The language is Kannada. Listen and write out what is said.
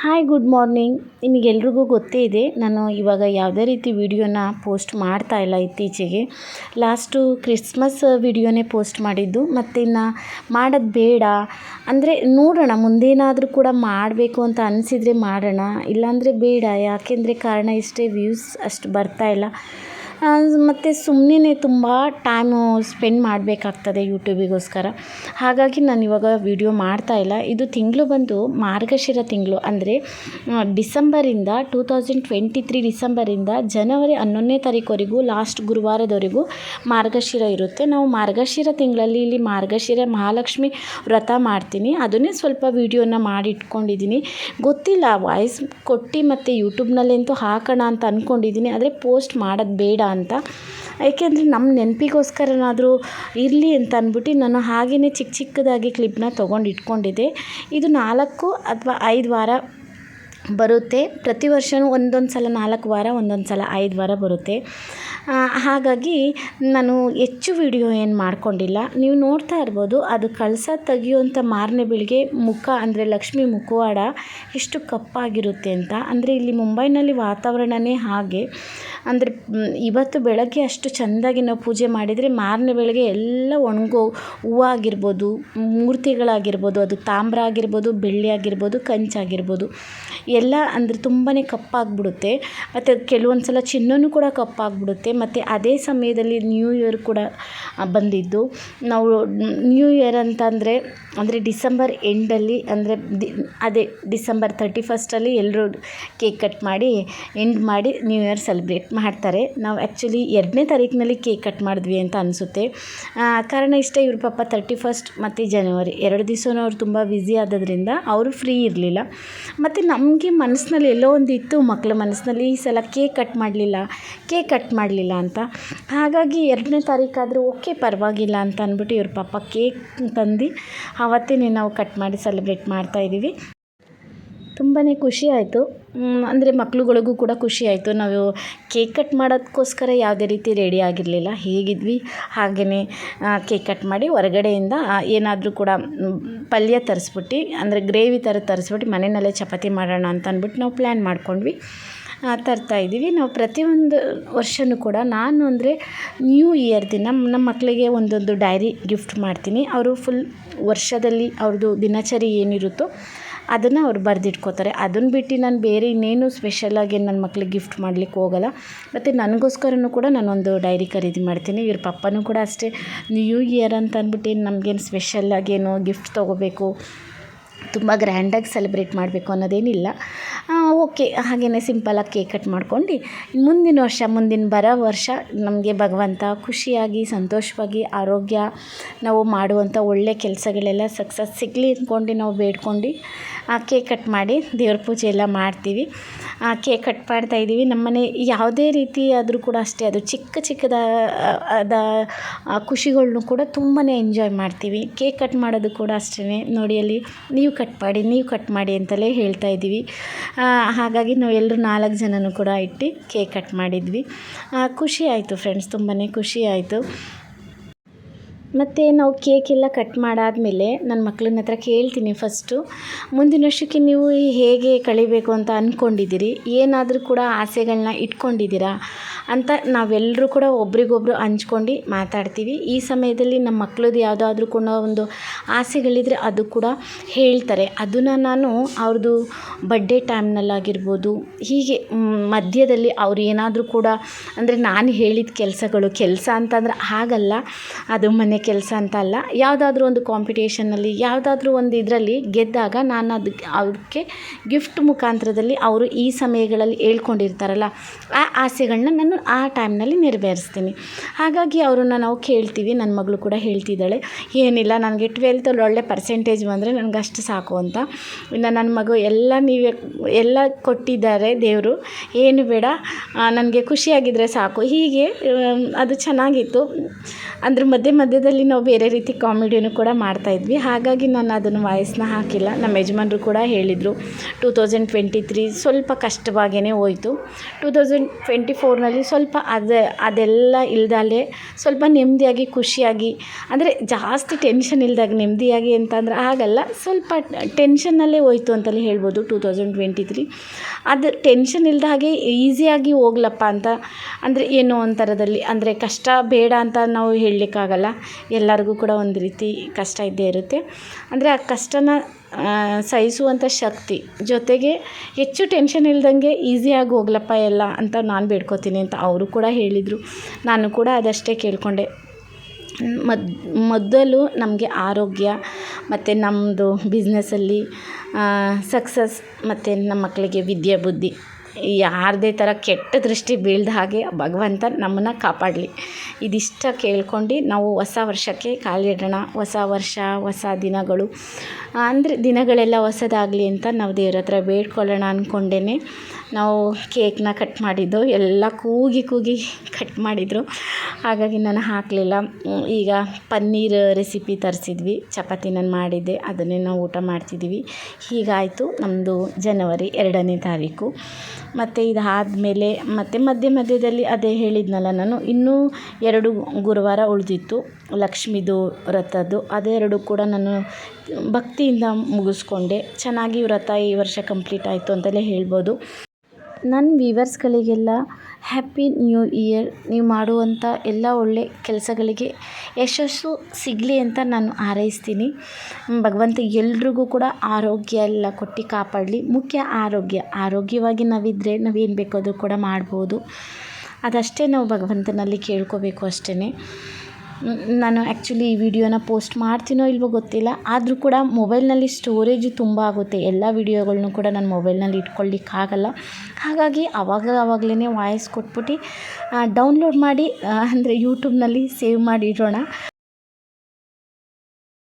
ಹಾಯ್ ಗುಡ್ ಮಾರ್ನಿಂಗ್ ನಿಮಗೆಲ್ರಿಗೂ ಗೊತ್ತೇ ಇದೆ, ನಾನು ಇವಾಗ ಯಾವುದೇ ರೀತಿ ವಿಡಿಯೋನ ಪೋಸ್ಟ್ ಮಾಡ್ತಾ ಇಲ್ಲ ಇತ್ತೀಚೆಗೆ. ಲಾಸ್ಟು ಕ್ರಿಸ್ಮಸ್ ವಿಡಿಯೋನೇ ಪೋಸ್ಟ್ ಮಾಡಿದ್ದು, ಮತ್ತು ಇನ್ನು ಮಾಡೋದು ಬೇಡ. ಅಂದರೆ ನೋಡೋಣ, ಮುಂದೇನಾದರೂ ಕೂಡ ಮಾಡಬೇಕು ಅಂತ ಅನಿಸಿದರೆ ಮಾಡೋಣ. ಇಲ್ಲಾಂದರೆ ಬೇಡ, ಯಾಕೆಂದರೆ ಕಾರಣ ಇಷ್ಟೇ ವ್ಯೂಸ್ ಅಷ್ಟು ಬರ್ತಾ ಇಲ್ಲ. ಮತ್ತು ಸುಮ್ಮನೆ ತುಂಬ ಟೈಮು ಸ್ಪೆಂಡ್ ಮಾಡಬೇಕಾಗ್ತದೆ ಯೂಟ್ಯೂಬಿಗೋಸ್ಕರ ಹಾಗಾಗಿ ನಾನು ಇವಾಗ ವಿಡಿಯೋ ಮಾಡ್ತಾ ಇಲ್ಲ. ಇದು ತಿಂಗಳು ಬಂದು ಮಾರ್ಗಶಿರ ತಿಂಗಳು. ಅಂದರೆ ಡಿಸೆಂಬರಿಂದ ಟೂ ತೌಸಂಡ್ ಟ್ವೆಂಟಿ ತ್ರೀ ಡಿಸೆಂಬರಿಂದ ಜನವರಿ ಹನ್ನೊಂದನೇ ತಾರೀಕುವರೆಗೂ ಲಾಸ್ಟ್ ಗುರುವಾರದವರೆಗೂ ಮಾರ್ಗಶಿರ ಇರುತ್ತೆ. ನಾವು ಮಾರ್ಗಶಿರ ತಿಂಗಳಲ್ಲಿ ಇಲ್ಲಿ ಮಾರ್ಗಶಿರ ಮಹಾಲಕ್ಷ್ಮಿ ವ್ರತ ಮಾಡ್ತೀನಿ. ಅದನ್ನೇ ಸ್ವಲ್ಪ ವೀಡಿಯೋನ ಮಾಡಿ ಇಟ್ಕೊಂಡಿದ್ದೀನಿ ಗೊತ್ತಿಲ್ಲ ವಾಯ್ಸ್ ಕೊಟ್ಟು ಮತ್ತು ಯೂಟ್ಯೂಬ್ನಲ್ಲಂತೂ ಹಾಕೋಣ ಅಂತ ಅಂದ್ಕೊಂಡಿದ್ದೀನಿ ಆದರೆ ಪೋಸ್ಟ್ ಮಾಡೋದು ಬೇಡ. ಅಂತ. ಏಕೆಂದರೆ ನಮ್ಮ ನೆನಪಿಗೋಸ್ಕರನಾದರೂ ಇರಲಿ ಅಂತ ಅಂದ್ಬಿಟ್ಟು ನಾನು ಹಾಗೆಯೇ ಚಿಕ್ಕ ಚಿಕ್ಕದಾಗಿ ಕ್ಲಿಪ್ನ ತೊಗೊಂಡು ಇಟ್ಕೊಂಡಿದ್ದೆ. ಇದು ನಾಲ್ಕು ಅಥವಾ ಐದು ವಾರ ಬರುತ್ತೆ. ಪ್ರತಿ ವರ್ಷವೂ ಒಂದೊಂದು ಸಲ ನಾಲ್ಕು ವಾರ, ಒಂದೊಂದು ಸಲ ಐದು ವಾರ ಬರುತ್ತೆ. ಹಾಗಾಗಿ ನಾನು ಹೆಚ್ಚು ವಿಡಿಯೋ ಏನು ಮಾಡ್ಕೊಂಡಿಲ್ಲ. ನೀವು ನೋಡ್ತಾ ಇರ್ಬೋದು, ಅದು ಕಳಸ ತೆಗಿಯುವಂಥ ಮಾರನೆ ಬೆಳಿಗ್ಗೆ ಮುಖ ಅಂದರೆ ಲಕ್ಷ್ಮಿ ಮುಖವಾಡ ಎಷ್ಟು ಕಪ್ಪಾಗಿರುತ್ತೆ ಅಂತ. ಅಂದರೆ ಇಲ್ಲಿ ಮುಂಬೈನಲ್ಲಿ ವಾತಾವರಣವೇ ಹಾಗೆ. ಅಂದರೆ ಇವತ್ತು ಬೆಳಗ್ಗೆ ಅಷ್ಟು ಚೆಂದಾಗಿ ನಾವು ಪೂಜೆ ಮಾಡಿದರೆ ಮಾರನೇ ಬೆಳಗ್ಗೆ ಎಲ್ಲ ಒಣಗೋ ಹೂವು ಆಗಿರ್ಬೋದು, ಮೂರ್ತಿಗಳಾಗಿರ್ಬೋದು, ಅದು ತಾಮ್ರ ಆಗಿರ್ಬೋದು, ಬೆಳ್ಳಿ ಆಗಿರ್ಬೋದು ಕಂಚಾಗಿರ್ಬೋದು ಎಲ್ಲ ಅಂದರೆ ತುಂಬಾ ಕಪ್ಪಾಗಿಬಿಡುತ್ತೆ. ಮತ್ತು ಕೆಲವೊಂದು ಸಲ ಚಿನ್ನವೂ ಕೂಡ ಕಪ್ಪಾಗಿಬಿಡುತ್ತೆ. ಮತ್ತು ಅದೇ ಸಮಯದಲ್ಲಿ ನ್ಯೂ ಇಯರ್ ಕೂಡ ಬಂದಿದ್ದು. ನಾವು ನ್ಯೂ ಇಯರ್ ಅಂತಂದರೆ ಅಂದರೆ ಡಿಸೆಂಬರ್ ಎಂಡಲ್ಲಿ ಅಂದರೆ ಅದೇ ಡಿಸೆಂಬರ್ ತರ್ಟಿ ಫಸ್ಟಲ್ಲಿ ಎಲ್ಲರೂ ಕೇಕ್ ಕಟ್ ಮಾಡಿ, ಎಂಡ್ ಮಾಡಿ ನ್ಯೂ ಇಯರ್ ಸೆಲೆಬ್ರೇಟ್ ಮಾಡ್ತಾರೆ. ನಾವು ಆ್ಯಕ್ಚುಲಿ ಎರಡನೇ ತಾರೀಕಿನಲ್ಲಿ ಕೇಕ್ ಕಟ್ ಮಾಡಿದ್ವಿ ಅಂತ ಅನಿಸುತ್ತೆ. ಕಾರಣ ಇಷ್ಟೇ ಇವ್ರ ಪಾಪ ತರ್ಟಿ ಫಸ್ಟ್ ಮತ್ತು ಜನವರಿ ಎರಡು ದಿವಸನೂ ಅವ್ರು ತುಂಬ ಬ್ಯುಸಿ ಆದದ್ರಿಂದ ಅವರು ಫ್ರೀ ಇರಲಿಲ್ಲ. ಮತ್ತು ನಮಗೆ ಮನಸ್ಸಿನಲ್ಲಿ ಎಲ್ಲೋ ಒಂದು ಇತ್ತು ಮಕ್ಕಳ ಮನಸ್ಸಿನಲ್ಲಿ ಈ ಸಲ ಕೇಕ್ ಕಟ್ ಮಾಡಲಿಲ್ಲ ಕೇಕ್ ಕಟ್ ಮಾಡಲಿಲ್ಲ ಅಂತ. ಹಾಗಾಗಿ ಎರಡನೇ ತಾರೀಕಾದರೂ ಓಕೆ ಪರವಾಗಿಲ್ಲ ಅಂತ ಅಂದ್ಬಿಟ್ಟು ಇವ್ರ ಪಾಪ ಕೇಕ್ ತಂದು ಆವತ್ತೇ ನಾವು ಕಟ್ ಮಾಡಿ ಸೆಲೆಬ್ರೇಟ್ ಮಾಡ್ತಾಯಿದ್ದೀವಿ ತುಂಬಾ ಖುಷಿ ಆಯಿತು. ಅಂದರೆ ಮಕ್ಳುಗಳಿಗೂ ಕೂಡ ಖುಷಿ ಆಯಿತು. ನಾವು ಕೇಕ್ ಕಟ್ ಮಾಡೋದಕ್ಕೋಸ್ಕರ ಯಾವುದೇ ರೀತಿ ರೆಡಿ ಆಗಿರಲಿಲ್ಲ. ಹೇಗಿದ್ವಿ? ಹಾಗೆಯೇ ಕೇಕ್ ಕಟ್ ಮಾಡಿ ಹೊರಗಡೆಯಿಂದ ಏನಾದರೂ ಕೂಡ ಪಲ್ಯ ತರಿಸ್ಬಿಟ್ಟು, ಅಂದರೆ ಗ್ರೇವಿ ಥರ ತರಿಸ್ಬಿಟ್ಟು ಮನೆಯಲ್ಲೇ ಚಪಾತಿ ಮಾಡೋಣ ಅಂತ ಅಂದ್ಬಿಟ್ಟು ನಾವು ಪ್ಲ್ಯಾನ್ ಮಾಡ್ಕೊಂಡ್ವಿ. ತರ್ತಾಯಿದ್ದೀವಿ ನಾವು ಪ್ರತಿಯೊಂದು ವರ್ಷವೂ ಕೂಡ ನಾನು ಅಂದರೆ ನ್ಯೂ ಇಯರ್ ದಿನ ನಮ್ಮ ಮಕ್ಕಳಿಗೆ ಒಂದೊಂದು ಡೈರಿ ಗಿಫ್ಟ್ ಮಾಡ್ತೀನಿ. ಅವರು ಫುಲ್ ವರ್ಷದಲ್ಲಿ ಅವ್ರದ್ದು ದಿನಚರಿ ಏನಿರುತ್ತೋ ಅದನ್ನು ಅವ್ರು ಬರೆದಿಟ್ಕೋತಾರೆ. ಅದನ್ನು ಬಿಟ್ಟು ನಾನು ಬೇರೆ ಇನ್ನೇನು ಸ್ಪೆಷಲಾಗಿ ನನ್ನ ಮಕ್ಳಿಗೆ ಗಿಫ್ಟ್ ಮಾಡ್ಲಿಕ್ಕೆ ಹೋಗಲ್ಲ. ಮತ್ತು ನನಗೋಸ್ಕರನೂ ಕೂಡ ನಾನೊಂದು ಡೈರಿ ಖರೀದಿ ಮಾಡ್ತೀನಿ. ಇವ್ರ ಪಪ್ಪನೂ ಕೂಡ ಅಷ್ಟೇ ನ್ಯೂ ಇಯರ್ ಅಂತ ಅಂದ್ಬಿಟ್ಟು ಏನು ನಮಗೇನು ಸ್ಪೆಷಲ್ಲಾಗಿ ಏನೋ ಗಿಫ್ಟ್ ತೊಗೋಬೇಕು. ತುಂಬ ಗ್ರ್ಯಾಂಡಾಗಿ ಸೆಲೆಬ್ರೇಟ್ ಮಾಡಬೇಕು ಅನ್ನೋದೇನಿಲ್ಲ. ಓಕೆ ಹಾಗೆಯೇ ಸಿಂಪಲಾಗಿ ಕೇಕ್ ಕಟ್ ಮಾಡ್ಕೊಂಡು ಮುಂದಿನ ವರ್ಷ, ಮುಂದಿನ ಬರೋ ವರ್ಷ ನಮಗೆ ಭಗವಂತ ಖುಷಿಯಾಗಿ, ಸಂತೋಷವಾಗಿ, ಆರೋಗ್ಯ ನಾವು ಮಾಡುವಂಥ ಒಳ್ಳೆಯ ಕೆಲಸಗಳೆಲ್ಲ ಸಕ್ಸಸ್ ಸಿಗಲಿ ಅಂದ್ಕೊಂಡು ನಾವು ಬೇಡ್ಕೊಂಡು ಕೇಕ್ ಕಟ್ ಮಾಡಿ ದೇವ್ರ ಪೂಜೆ ಎಲ್ಲ ಮಾಡ್ತೀವಿ. ಕೇಕ್ ಕಟ್ ಮಾಡ್ತಾಯಿದ್ದೀವಿ ನಮ್ಮನೆ ಯಾವುದೇ ರೀತಿ ಆದರೂ ಕೂಡ ಅಷ್ಟೇ, ಅದು ಚಿಕ್ಕ ಚಿಕ್ಕದ ಅದ ಖುಷಿಗಳನ್ನು ಕೂಡ ತುಂಬಾ ಎಂಜಾಯ್ ಮಾಡ್ತೀವಿ. ಕೇಕ್ ಕಟ್ ಮಾಡೋದು ಕೂಡ ಅಷ್ಟೇ ನೋಡಿ ಅಲ್ಲಿ ನೀವು ಕಟ್ ಮಾಡಿ, ನೀವು ಕಟ್ ಮಾಡಿ ಅಂತಲೇ ಹೇಳ್ತಾ ಇದ್ದೀವಿ. ಹಾಗಾಗಿ ನಾವು ಎಲ್ಲರೂ ನಾಲ್ಕು ಜನನೂ ಕೂಡ ಇಟ್ಟು ಕೇಕ್ ಕಟ್ ಮಾಡಿದ್ವಿ. ಖುಷಿ ಆಯಿತು ಫ್ರೆಂಡ್ಸ್ ತುಂಬಾ ಖುಷಿ ಆಯಿತು. ಮತ್ತು ನಾವು ಕೇಕೆಲ್ಲ ಕಟ್ ಮಾಡಾದಮೇಲೆ ನನ್ನ ಮಕ್ಳನ್ನ ಹತ್ರ ಕೇಳ್ತೀನಿ ಫಸ್ಟು ಮುಂದಿನ ವರ್ಷಕ್ಕೆ ನೀವು ಹೇಗೆ ಕಳಿಬೇಕು ಅಂತ ಅಂದ್ಕೊಂಡಿದ್ದೀರಿ ಏನಾದರೂ ಕೂಡ ಆಸೆಗಳನ್ನ ಇಟ್ಕೊಂಡಿದ್ದೀರಾ? ಅಂತ ನಾವೆಲ್ಲರೂ ಕೂಡ ಒಬ್ರಿಗೊಬ್ರು ಹಂಚ್ಕೊಂಡು ಮಾತಾಡ್ತೀವಿ. ಈ ಸಮಯದಲ್ಲಿ ನಮ್ಮ ಮಕ್ಳದ್ದು ಯಾವುದಾದ್ರೂ ಕೂಡ ಒಂದು ಆಸೆಗಳಿದ್ದರೆ ಅದು ಕೂಡ ಹೇಳ್ತಾರೆ. ಅದನ್ನು ನಾನು ಅವ್ರದ್ದು ಬಡ್ಡೆ ಟೈಮ್ನಲ್ಲಾಗಿರ್ಬೋದು ಹೀಗೆ ಮಧ್ಯದಲ್ಲಿ ಅವ್ರು ಏನಾದರೂ ಕೂಡ ಅಂದರೆ ನಾನು ಹೇಳಿದ ಕೆಲಸಗಳು, ಕೆಲಸ ಅಂತಂದ್ರೆ ಹಾಗಲ್ಲ. ಅದು ಮನೆ ಕೆಲಸ ಅಂತ ಅಲ್ಲ, ಯಾವುದಾದ್ರೂ ಒಂದು ಕಾಂಪಿಟೇಷನಲ್ಲಿ ಯಾವುದಾದ್ರೂ ಒಂದು ಇದರಲ್ಲಿ ಗೆದ್ದಾಗ ನಾನು ಅದಕ್ಕೆ ಅವ್ರಿಗೆ ಗಿಫ್ಟ್ ಮುಖಾಂತರದಲ್ಲಿ ಅವರು ಈ ಸಮಯಗಳಲ್ಲಿ ಹೇಳ್ಕೊಂಡಿರ್ತಾರಲ್ಲ, ಆ ಆಸೆಗಳನ್ನ ನಾನು ಆ ಟೈಮ್ನಲ್ಲಿ ನೆರವೇರಿಸ್ತೀನಿ. ಹಾಗಾಗಿ ಅವ್ರನ್ನ ನಾವು ಕೇಳ್ತೀವಿ ನನ್ನ ಮಗಳು ಕೂಡ ಹೇಳ್ತಿದ್ದಾಳೆ, ಏನಿಲ್ಲ, ನನಗೆ ಟ್ವೆಲ್ತಲ್ಲಿ ಒಳ್ಳೆ ಪರ್ಸೆಂಟೇಜ್ ಬಂದರೆ ನನಗೆ ಅಷ್ಟು ಸಾಕು ಅಂತ. ಇನ್ನು ನನ್ನ ಮಗು ಎಲ್ಲ ನೀವೇ, ಎಲ್ಲ ಕೊಟ್ಟಿದ್ದಾರೆ ದೇವರು, ಏನು ಬೇಡ ನನಗೆ ಖುಷಿಯಾಗಿದ್ದರೆ ಸಾಕು. ಹೀಗೆ ಅದು ಚೆನ್ನಾಗಿತ್ತು. ಅಂದ್ರೆ ಮಧ್ಯೆ ಮಧ್ಯದಲ್ಲಿ ವೀಡಿಯೋದಲ್ಲಿ ನಾವು ಬೇರೆ ರೀತಿ ಕಾಮಿಡಿಯನ್ನು ಕೂಡ ಮಾಡ್ತಾಯಿದ್ವಿ ಹಾಗಾಗಿ ನಾನು ಅದನ್ನು ವಾಯ್ಸ್ನ ಹಾಕಿಲ್ಲ. ನಮ್ಮ ಯಜಮಾನ್ರು ಕೂಡ ಹೇಳಿದರು, ಟೂ ತೌಸಂಡ್ ಟ್ವೆಂಟಿ ತ್ರೀ ಸ್ವಲ್ಪ ಕಷ್ಟವಾಗೇ ಹೋಯಿತು. ಟೂ ತೌಸಂಡ್ ಟ್ವೆಂಟಿ ಫೋರ್ನಲ್ಲಿ ಸ್ವಲ್ಪ ಅದು, ಅದೆಲ್ಲ ಇಲ್ದಲೇ ಸ್ವಲ್ಪ ನೆಮ್ಮದಿಯಾಗಿ, ಖುಷಿಯಾಗಿ, ಅಂದರೆ ಜಾಸ್ತಿ ಟೆನ್ಷನ್ ಇಲ್ದಾಗ ನೆಮ್ಮದಿಯಾಗಿ ಅಂತಂದ್ರೆ ಆಗಲ್ಲ ಸ್ವಲ್ಪ ಟೆನ್ಷನ್ನಲ್ಲೇ ಹೋಯ್ತು ಅಂತಲೇ ಹೇಳ್ಬೋದು ಟೂ ತೌಸಂಡ್ ಟ್ವೆಂಟಿ ತ್ರೀ ಅದು ಟೆನ್ಷನ್ ಇಲ್ದ ಹಾಗೆ ಈಸಿಯಾಗಿ ಹೋಗ್ಲಪ್ಪ ಅಂತ, ಅಂದರೆ ಏನೋ ಒಂಥರದಲ್ಲಿ, ಅಂದರೆ ಕಷ್ಟ ಬೇಡ ಅಂತ ನಾವು ಹೇಳಲಿಕ್ಕಾಗಲ್ಲ. ಎಲ್ಲರಿಗೂ ಕೂಡ ಒಂದು ರೀತಿ ಕಷ್ಟ ಇದ್ದೇ ಇರುತ್ತೆ. ಅಂದರೆ ಆ ಕಷ್ಟನ ಸಹಿಸುವಂಥ ಶಕ್ತಿ ಜೊತೆಗೆ ಹೆಚ್ಚು ಟೆನ್ಷನ್ ಇಲ್ದಂಗೆ ಈಸಿಯಾಗಿ ಹೋಗ್ಲಪ್ಪ ಎಲ್ಲ ಅಂತ ನಾನು ಬೇಡ್ಕೋತೀನಿ ಅಂತ ಅವರು ಕೂಡ ಹೇಳಿದರು. ನಾನು ಕೂಡ ಅದಷ್ಟೇ ಕೇಳಿಕೊಂಡೆ. ಮದ್, ಮೊದಲು ನಮಗೆ ಆರೋಗ್ಯ ಮತ್ತು ನಮ್ಮದು ಬಿಸ್ನೆಸ್ಸಲ್ಲಿ ಸಕ್ಸಸ್ ಮತ್ತು ನಮ್ಮ ಮಕ್ಕಳಿಗೆ ವಿದ್ಯೆ ಬುದ್ಧಿ ಯಾರದೇ ಥರ ಕೆಟ್ಟ ದೃಷ್ಟಿ ಬೀಳದ ಹಾಗೆ ಭಗವಂತ ನಮ್ಮನ್ನು ಕಾಪಾಡಲಿ. ಇದಿಷ್ಟು ಕೇಳ್ಕೊಂಡು ನಾವು ಹೊಸ ವರ್ಷಕ್ಕೆ ಕಾಲಿಡೋಣ ಹೊಸ ವರ್ಷ, ಹೊಸ ದಿನಗಳು. ಅಂದರೆ ದಿನಗಳೆಲ್ಲ ಹೊಸದಾಗಲಿ ಅಂತ ನಾವು ದೇವ್ರ ಹತ್ರ ಬೇಡ್ಕೊಳ್ಳೋಣ ಅಂದ್ಕೊಂಡೇ ನಾವು ಕೇಕನ್ನ ಕಟ್ ಮಾಡಿದ್ದು, ಎಲ್ಲ ಕೂಗಿ ಕೂಗಿ ಕಟ್ ಮಾಡಿದರು. ಹಾಗಾಗಿ ನಾನು ಹಾಕಲಿಲ್ಲ. ಈಗ ಪನ್ನೀರ್ ರೆಸಿಪಿ ತರಿಸಿದ್ವಿ. ಚಪಾತಿ ನಾನು ಮಾಡಿದ್ದೆ, ಅದನ್ನೇ ನಾವು ಊಟ ಮಾಡ್ತಿದ್ದೀವಿ ಹೀಗಾಯಿತು ನಮ್ಮದು ಜನವರಿ ಎರಡನೇ ತಾರೀಕು. ಮತ್ತು ಇದಾದಮೇಲೆ, ಮತ್ತು ಮಧ್ಯ ಮಧ್ಯದಲ್ಲಿ ಅದೇ ಹೇಳಿದ್ನಲ್ಲ ನಾನು, ಇನ್ನೂ ಎರಡು ಗುರುವಾರ ಉಳಿದಿತ್ತು. ಲಕ್ಷ್ಮೀದು ವ್ರತದ್ದು ಅದೆರಡು ಕೂಡ ನಾನು ಭಕ್ತಿಯಿಂದ ಮುಗಿಸ್ಕೊಂಡೆ. ಚೆನ್ನಾಗಿ ವ್ರತ ಈ ವರ್ಷ ಕಂಪ್ಲೀಟ್ ಆಯಿತು ಅಂತಲೇ ಹೇಳ್ಬೋದು. ನನ್ನ ವೀವರ್ಸ್ಗಳಿಗೆಲ್ಲ ಹ್ಯಾಪಿ ನ್ಯೂ ಇಯರ್. ನೀವು ಮಾಡುವಂಥ ಎಲ್ಲ ಒಳ್ಳೆ ಕೆಲಸಗಳಿಗೆ ಯಶಸ್ಸು ಸಿಗಲಿ ಅಂತ ನಾನು ಹಾರೈಸ್ತೀನಿ. ಭಗವಂತ ಎಲ್ರಿಗೂ ಕೂಡ ಆರೋಗ್ಯ ಎಲ್ಲ ಕೊಟ್ಟು ಕಾಪಾಡಲಿ. ಮುಖ್ಯ ಆರೋಗ್ಯ. ಆರೋಗ್ಯವಾಗಿ ನಾವಿದ್ದರೆ ನಾವೇನು ಬೇಕಾದರೂ ಕೂಡ ಮಾಡ್ಬೋದು. ಅದಷ್ಟೇ ನಾವು ಭಗವಂತನಲ್ಲಿ ಕೇಳ್ಕೋಬೇಕು ಅಷ್ಟೇ ನಾನು ಆ್ಯಕ್ಚುಲಿ ಈ ವಿಡಿಯೋನ ಪೋಸ್ಟ್ ಮಾಡ್ತೀನೋ ಇಲ್ವೋ ಗೊತ್ತಿಲ್ಲ. ಆದರೂ ಕೂಡ ಮೊಬೈಲ್ನಲ್ಲಿ ಸ್ಟೋರೇಜ್ ತುಂಬ ಆಗುತ್ತೆ. ಎಲ್ಲ ವಿಡಿಯೋಗಳನ್ನು ಕೂಡ ನಾನು ಮೊಬೈಲ್ನಲ್ಲಿ ಇಟ್ಕೊಳ್ಳಿಕ್ಕಾಗಲ್ಲ ಹಾಗಾಗಿ ಅವಾಗ ಆವಾಗಲೇ ವಾಯ್ಸ್ ಕೊಟ್ಬಿಟ್ಟು ಡೌನ್ಲೋಡ್ ಮಾಡಿ ಅಂದರೆ ಯೂಟ್ಯೂಬ್ನಲ್ಲಿ ಸೇವ್ ಮಾಡಿ ಇಡೋಣ.